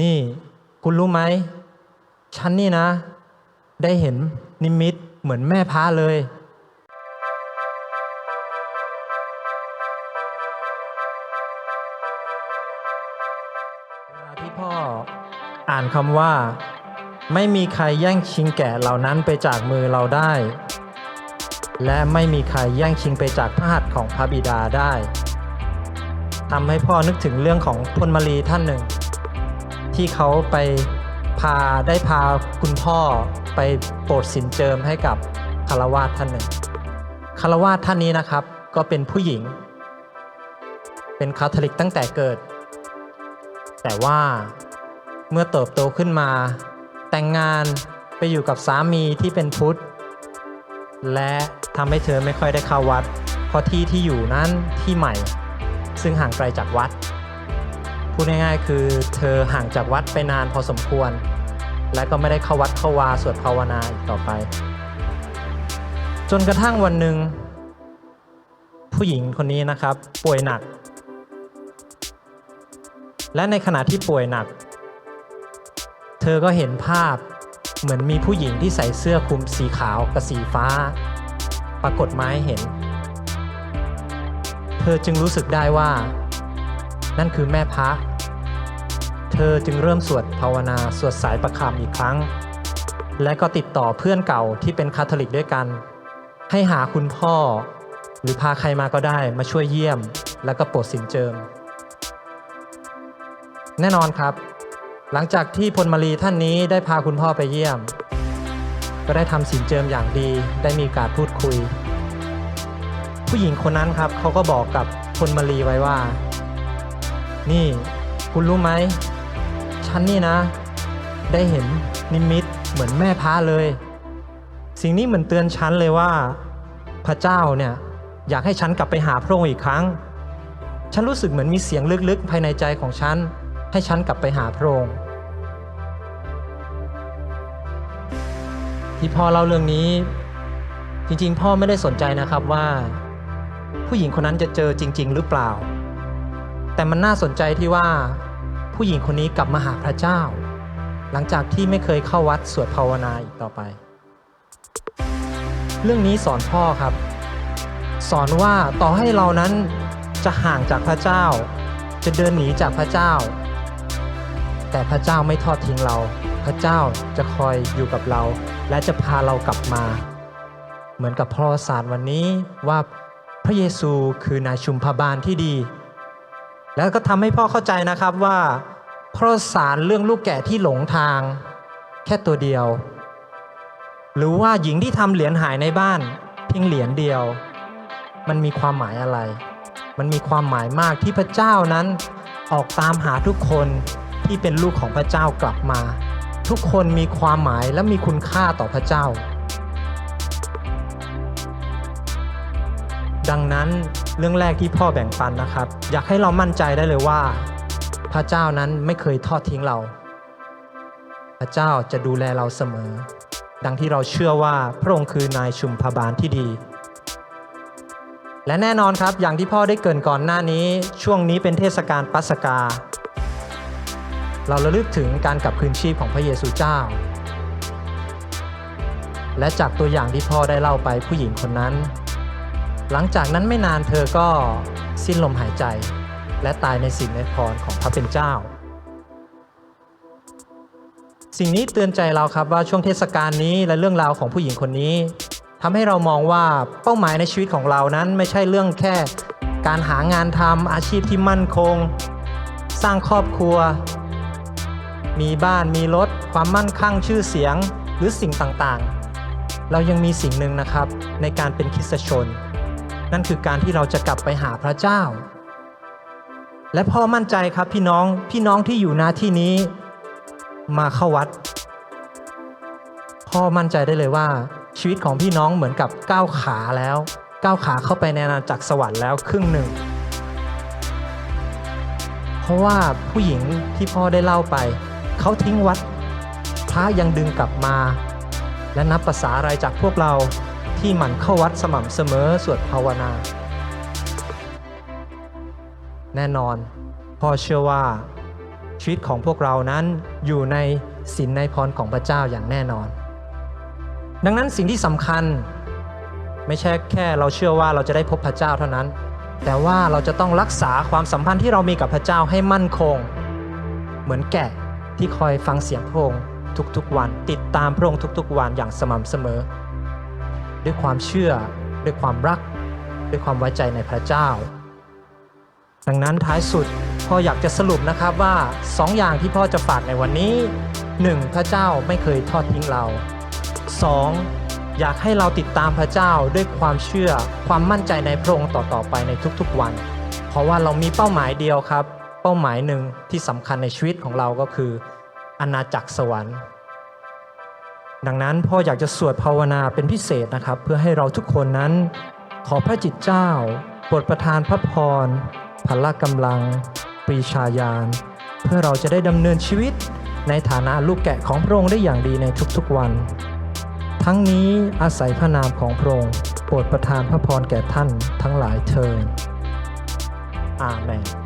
นี่คุณรู้ไหมฉันนี่นะ ได้เห็นนิมิตเหมือนแม่พระเลย เวลาที่พ่ออ่านคำว่า ไม่มีใครแย่งชิงแกะเหล่านั้นไปจากมือเราได้ และไม่มีใครแย่งชิงไปจากพระหัตถ์ของพระบิดาได้ทำให้พ่อนึกถึงเรื่องของพลมารีท่านหนึ่ง ที่เขาไปพาได้พาคุณพ่อไปโปรดสินเจิมให้กับคารวาสท่านหนึ่งคารวาสท่านนี้นะครับก็เป็นผู้หญิง เป็นคาทอลิกตั้งแต่เกิด แต่ว่าเมื่อเติบโตขึ้นมา แต่งงานไปอยู่กับสามีที่เป็นพุทธ และทำให้เธอไม่ค่อยได้เข้าวัด เพราะที่ที่อยู่นั้นที่ใหม่ ซึ่งห่างไกลจากวัด พูดง่ายๆ คือเธอห่างจากวัดไปนานพอสมควร และก็ไม่ได้เข้าวัดเข้าวาสวดภาวนาอีกต่อไป จนกระทั่งวันหนึ่ง ผู้หญิงคนนี้นะครับ ป่วยหนัก และในขณะที่ป่วยหนัก เธอก็เห็นภาพเหมือนมีผู้หญิงที่ใส่เสื้อคลุมสีขาวกับสีฟ้า ปรากฏมาให้เห็น เธอจึงรู้สึกได้ว่า นั่นคือแม่พระ เธอจึงเริ่มสวดภาวนาสวดสายประคำอีกครั้ง และก็ติดต่อเพื่อนเก่าที่เป็นคาทอลิกด้วยกัน ให้หาคุณพ่อ หรือพาใครมาก็ได้มาช่วยเยี่ยม แล้วก็โปรดสินเจิม แน่นอนครับ หลังจากที่พลมารีท่านนี้ได้พาคุณพ่อไปเยี่ยม ก็ได้ทำสินเจิมอย่างดีได้มีการพูดคุย ผู้หญิงคนนั้นครับเขาก็บอกกับพลมารีไว้ว่า นี่คุณรู้ไหม ฉันนี่นะ ได้เห็นนิมิตเหมือนแม่พระเลย สิ่งนี้เหมือนเตือนฉันเลยว่า พระเจ้าเนี่ยอยากให้ฉันกลับไปหาพระองค์อีกครั้ง ฉันรู้สึกเหมือนมีเสียงลึกๆ ภายในใจของฉัน ให้ฉันกลับไปหาพระองค์ที่พ่อเล่าเรื่องนี้ จริงๆ พ่อไม่ได้สนใจนะครับว่า ผู้หญิงคนนั้นจะเจอจริง ๆ หรือเปล่า แต่มันน่าสนใจที่ว่า ผู้หญิงคนนี้กลับมาหาพระเจ้า หลังจากที่ไม่เคยเข้าวัดสวดภาวนาอีกต่อไป เรื่องนี้สอนพ่อครับ สอนว่าต่อให้เรานั้นจะห่างจากพระเจ้า จะเดินหนีจากพระเจ้า แต่พระเจ้าไม่ทอดทิ้งเรา พระเจ้าจะคอยอยู่กับเรา และจะพาเรากลับมา เหมือนกับพระวสารวันนี้ว่าพระเยซูคือนายชุมพบาลที่ดี แล้วก็ทำให้พ่อเข้าใจนะครับว่าพระสารเรื่องลูกแกะที่หลงทาง แค่ตัวเดียว หรือว่าหญิงที่ทำเหรียญหายในบ้าน เพียงเหรียญเดียว มันมีความหมายอะไร มันมีความหมายมากที่พระเจ้านั้นออกตามหาทุกคนที่เป็นลูกของพระเจ้ากลับมา ทุกคนมีความหมายและมีคุณค่าต่อพระเจ้า ดังนั้นเรื่องแรกที่พ่อแบ่งปันนะครับ อยากให้เรามั่นใจได้เลยว่า พระเจ้านั้นไม่เคยทอดทิ้งเรา พระเจ้าจะดูแลเราเสมอ ดังที่เราเชื่อว่าพระองค์คือนายชุมพบาลที่ดี และแน่นอนครับอย่างที่พ่อได้เกินก่อนหน้านี้ ช่วงนี้เป็นเทศกาลปัสกา เราระลึกถึงการกลับคืนชีพของพระเยซูเจ้าและจากตัวอย่างที่พ่อได้เล่าไปผู้หญิงคนนั้น หลังจากนั้นไม่นานเธอก็สิ้นลมหายใจ และตายในสิ่งในพรของพระเป็นเจ้า สิ่งนี้เตือนใจเราครับว่าช่วงเทศกาลนี้และเรื่องราวของผู้หญิงคนนี้ทำให้เรามองว่าเป้าหมายในชีวิตของเรานั้นไม่ใช่เรื่องแค่ การหางานทำอาชีพที่มั่นคง สร้างครอบครัว มีบ้านมีรถความมั่นคงชื่อเสียงหรือสิ่งต่างๆ เรายังมีสิ่งหนึ่งนะครับในการเป็นคริสตชน นั่นคือการที่เราจะกลับไปหาพระเจ้า และพ่อมั่นใจครับพี่น้องพี่น้องที่อยู่ณที่นี้มาเข้าวัด พ่อมั่นใจได้เลยว่า ชีวิตของพี่น้องเหมือนกับก้าวขาแล้ว ก้าวขาเข้าไปในอาณาจักรสวรรค์แล้วครึ่งหนึ่ง เพราะว่าผู้หญิงที่พ่อได้เล่าไป เขาทิ้งวัด พระยังดึงกลับมา และนับภาษาอะไรจากพวกเรา ที่หมั่นเข้าวัดสม่ำเสมอสวดภาวนา แน่นอน พ่อเชื่อว่า ชีวิตของพวกเรานั้นอยู่ในศีลในพรของพระเจ้าอย่างแน่นอน ดังนั้นสิ่งที่สำคัญ ไม่ใช่แค่เราเชื่อว่าเราจะได้พบพระเจ้าเท่านั้น แต่ว่าเราจะต้องรักษาความสัมพันธ์ที่เรามีกับพระเจ้าให้มั่นคง เหมือนแกะที่คอยฟังเสียงพระองค์ทุกๆวัน ติดตามพระองค์ทุกๆวันอย่างสม่ำเสมอ ด้วยความเชื่อ ด้วยความรัก ด้วยความไว้ใจในพระเจ้า ดังนั้นท้ายสุดพ่ออยากจะสรุปนะครับว่าสองอย่างที่พ่อจะฝากในวันนี้ 1. พระเจ้าไม่เคยทอดทิ้งเรา 2. อยากให้เราติดตามพระเจ้าด้วยความเชื่อความมั่นใจในพระองค์ต่อๆไปในทุกๆวัน เพราะว่าเรามีเป้าหมายเดียวครับ เป้าหมายหนึ่งที่สำคัญในชีวิตของเราก็คืออาณาจักรสวรรค์ ดังนั้นพ่ออยากจะสวดภาวนาเป็นพิเศษนะครับ เพื่อให้เราทุกคนนั้น ขอพระจิตเจ้าโปรดประทานพระพรพละกำลัง ปรีชาญาณเพื่อเราจะได้ดำเนินชีวิตในฐานะลูกแกะของพระองค์ได้อย่างดีในทุกๆวัน ทั้งนี้อาศัยพระนามของพระองค์โปรดประทานพระพรแก่ท่านทั้งหลายเทินอาเมน